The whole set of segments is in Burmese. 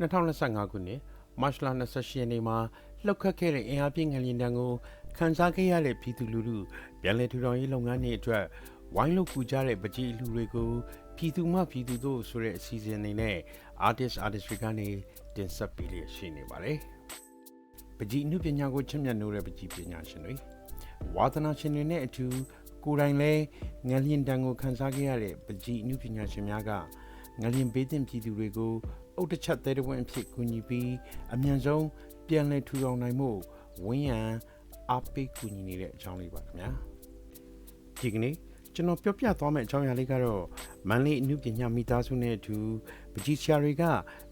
2025ခုနှစ်မတ်လ28ရက်နေ့မှာလှုပ်ခတ်ခဲ့တဲ့အင်အားပြင်းငလျင်တန်းကိုခန်းစားခဲ့ရတဲ့ပြည်သူလူထုပြန်လည်ထူထောင်ရေးလုပ်ငန်းတွေအတွက်ဝိုင်းလို့ကူကြတဲ့ပကြီးလူတွေကိုပြည်သူမှပြည်သူတို့ဆိုတဲ့အစီအစဉ်တွေနဲ့ artist artist တွေကနေတင်ဆက်ပေးလျက်ရှိနေပါတယ်။ပကြီးအမှုပညာကိုချင့်မြတ်နိုးတဲ့ပကြီးပညာရှင်တွေဝါသနာရှင်တွေနဲ့အတူကိုယ်တိုင်လဲငလျင်တန်းကိုခန်းစားခဲ့ရတဲ့ပကြီးအမှုပညာရှင်များကငလျင်ဘေးသင့်ပြည်သူတွေကို အုတ်တစ်ချက်သေးတဲ့ဝင်အဖြစ်ကူညီပြီးအမြန်ဆုံးပြန်လည်ထူထောင်နိုင်မှုဝင်းရံအားပေးကူညီနေတဲ့အကြောင်းလေးပါခင်ဗျာဒီကနေ့ကျွန်တော်ပြောပြသွားမယ့်အကြောင်းအရာလေးကတော့မန်လေးအမှုပညာမိသားစုနဲ့အတူပကြီးဆရာတွေက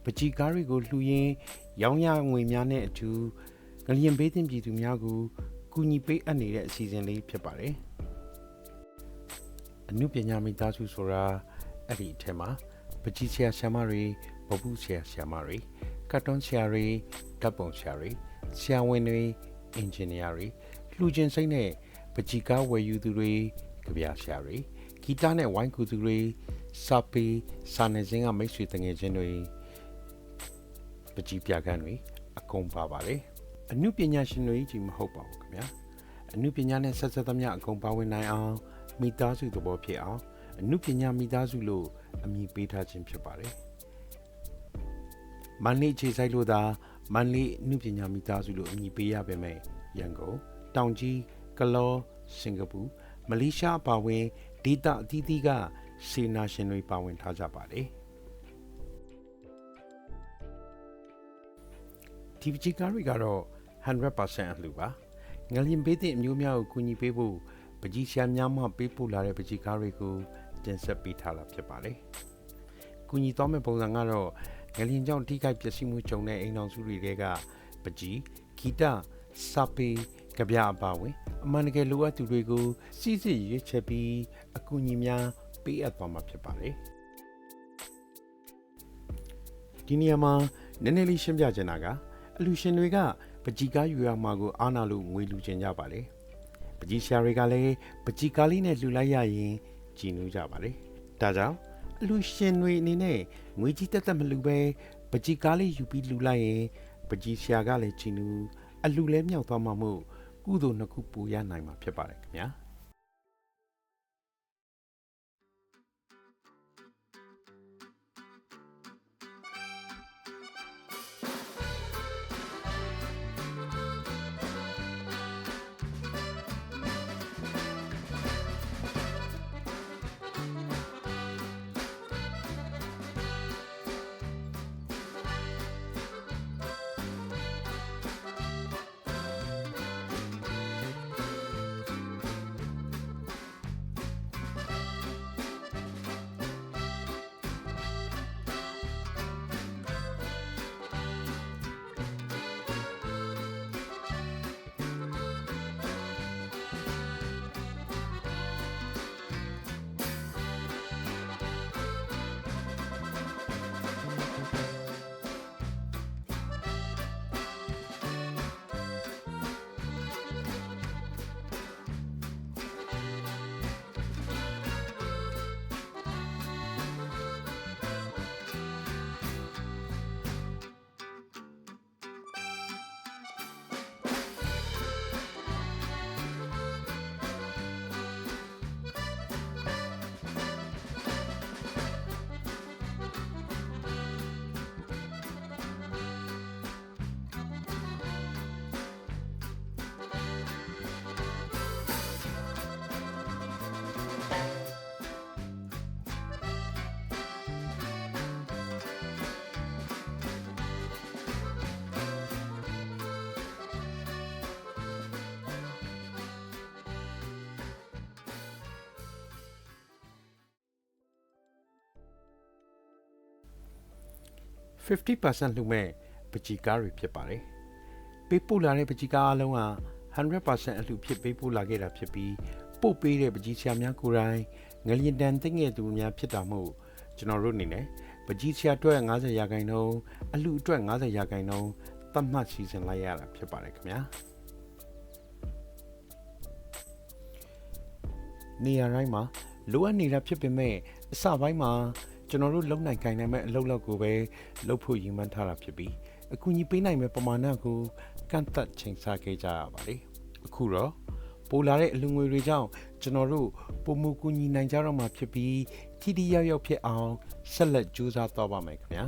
ပကြီးကားတွေကိုလှူရင်းရောင်းရငွေများနဲ့အတူငလျင်ဘေးသင့်ပြည်သူများကိုကူညီပေးအပ်နေတဲ့အစီအစဉ်လေးဖြစ်ပါတယ်အမှုပညာမိသားစုဆိုတာအဲ့ဒီအထက်မှာပကြီးဆရာဆရာမတွေ ဘဘုဆရာဆရာမတွေကတ်တွန်းဆရာတွေဓာတ်ပုံဆရာတွေဆရာဝန်တွေအင်ဂျင်နီယာတွေလှူခြင်းစိတ်နဲ့ပကြီးကားဝယ်ယူသူတွေကြပြဆရာတွေဂီတနဲ့ဝိုင်းကူသူတွေစာပေစာနယ်ဇင်းကမိတ်ဆွေတငယ်ချင်းတွေပကြီးပြကန်းတွေအကုန်ပါပါတယ်အမှုပညာရှင်တွေကြီးမဟုတ်ပါဘူးခင်ဗျာအမှုပညာနဲ့ဆက်ဆက်သမျှအကုန်ပါဝင်နိုင်အောင်မိသားစုသဘောဖြစ်အောင်အမှုပညာမိသားစုလို့အမည်ပေးထားခြင်းဖြစ်ပါတယ် မန်လေးခြေဆိုင်လို့သာမန်လေးအမှုပညာမိသားစုလို့အမည်ပေးရပေမဲ့ရန်ကုန်တောင်ကြီးကလောစင်ကာပူမလေးရှားအပါအဝင်ဒေသအသီးသီးကစေနာရှင်တွေပါဝင်ထားကြပါတယ်ဒီပကြီးကားတွေကတော့100%အလှူပါငလျင်ပေးတဲ့အမျိုးများကိုကူညီပေးဖို့ပကြီးရှာများမှပေးပို့လာတဲ့ပကြီးကားတွေကိုတင်ဆက်ပေးထားတာဖြစ်ပါတယ်။ကူညီသွားမယ့်ပုံစံကတော့ ငလျင်ကြောင့်ထိခိုက်ပျက်စီးမှုကြုံတဲ့အိမ်တော်စုတွေကပကြီးဂီတစာပေကြပြအပါဝင်အမှန်တကယ်လိုအပ်သူတွေကိုစီစစ်ရွေးချက်ပြီးအကူအညီများပေးအပ်သွားမှာဖြစ်ပါတယ်။ဒီနေရာမှာနည်းနည်းလေးရှင်းပြချင်တာကအလူရှင်တွေကပကြီးကားယူရမှာကိုအားနာလို့ငွေလူချင်ကြပါလေပကြီးရှာတွေကလည်းပကြီးကားလေးနဲ့လှူလိုက်ရရင်ကြည်နူးကြပါလေဒါကြောင့် အလူရှင်တွေအနေနဲ့ငွေကြီးတက်တက်မလှူပဲပကြီးကားလေးယူပြီးလှူလိုက်ရင်ပကြီးရှာကလည်းကြည်နူးအလှလည်းမြောက်သွားမှာမို့ကုသိုလ်နှစ်ခုပူရနိုင်မှာဖြစ်ပါတယ်ခင်ဗျာ 50%လှူမဲ့ပကြီးကားတွေဖြစ်ပါတယ်။ပေးပို့လာတဲ့ပကြီးကားအလုံးက100%အလှူဖြစ်ပေးပို့လာခဲ့တာဖြစ်ပြီးပို့ပေးတဲ့ပကြီးဆရာများကိုယ်တိုင်ငလျင်တန်သိငယ်သူများဖြစ်တာမို့ကျွန်တော်တို့အနေနဲ့ပကြီးဆရာအတွက်90ရာခိုင်နှုန်းအလှူအတွက်90ရာခိုင်နှုန်းသတ်မှတ်စီစဉ်လိုက်ရတာဖြစ်ပါတယ်ခင်ဗျာနေရာတိုင်းမှာလိုအပ်နေတာဖြစ်ပေမဲ့အစပိုင်းမှာ ကျွန်တော်တို့လုံနိုင်ခိုင်နိုင်မဲ့အလုပ်လောက်ကိုပဲလုပ်ဖို့ရည်မှန်းထားတာဖြစ်ပြီးအကူအညီပေးနိုင်မဲ့ပမာဏကိုကန့်သတ်ချိန်ဆခဲ့ကြရပါလေအခုတော့ပိုလာတဲ့အလူငွေတွေကြောင့်ကျွန်တော်တို့ပုံမကူညီနိုင်ကြတော့မှာဖြစ်ပြီးထိတိရောက်ရောက်ဖြစ်အောင်ဆက်လက်ကြိုးစားသွားပါမယ်ခင်ဗျာ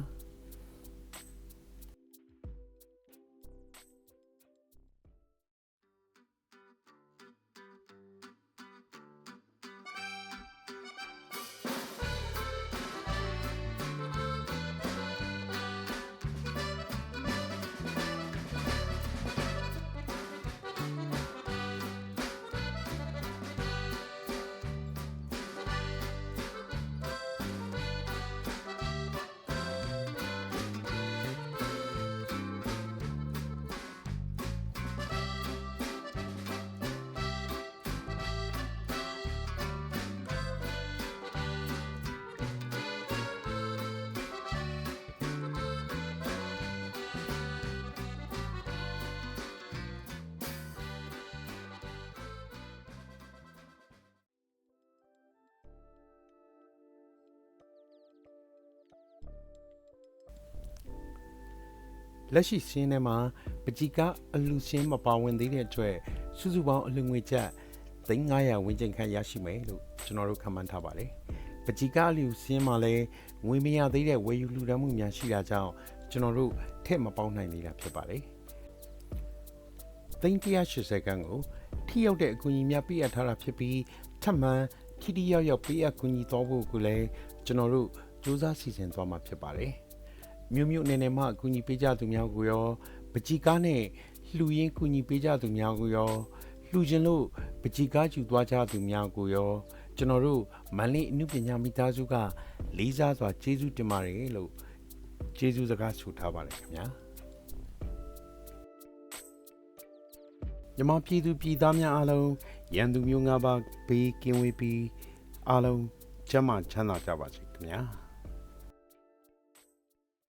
လက်ရှိစင်းထဲမှာပကြီးကအလူစင်းမပါဝင်သေးတဲ့အတွက်စုစုပေါင်းအလူငွေကျပ်3900ဝန်းကျင်ခန့်ရရှိမယ်လို့ကျွန်တော်တို့ခန့်မှန်းထားပါတယ်။ပကြီးကအလူစင်းမှာလည်းငွေမရသေးတဲ့ဝယ်ယူလူဒန်းမှုများရှိတာကြောင့်ကျွန်တော်တို့ထည့်မပေါင်းနိုင်သေးတာဖြစ်ပါတယ်။သိန်း180ခန်းကိုထိရောက်တဲ့အကူအညီများပေးအပ်ထားတာဖြစ်ပြီးထပ်မံထိတိရောက်ရောက်ပေးအပ်ကူညီသွားဖို့ကိုလည်းကျွန်တော်တို့စူးစမ်းစီစဉ်သွားမှာဖြစ်ပါတယ်။ မြို့မြို့နယ်နယ်မှအကူအညီပေးကြသူများကိုရောပကြီးကားနဲ့လှူရင်းကူညီပေးကြသူများကိုရောလှူခြင်းလို့ပကြီးကားယူသွားကြသူများကိုရော ကျွန်တော်တို့မန်လေးအမှုပညာမိသားစုကလေးစားစွာကျေးဇူးတင်ပါတယ်လို့ကျေးဇူးစကားဆိုထားပါတယ်ခင်ဗျာမြမပြည်သူပြည်သားများအားလုံးရန်သူမျိုးငါးပါးဘေးကင်းဝေးပြီးအားလုံးကျန်းမာချမ်းသာကြပါစေခင်ဗျာ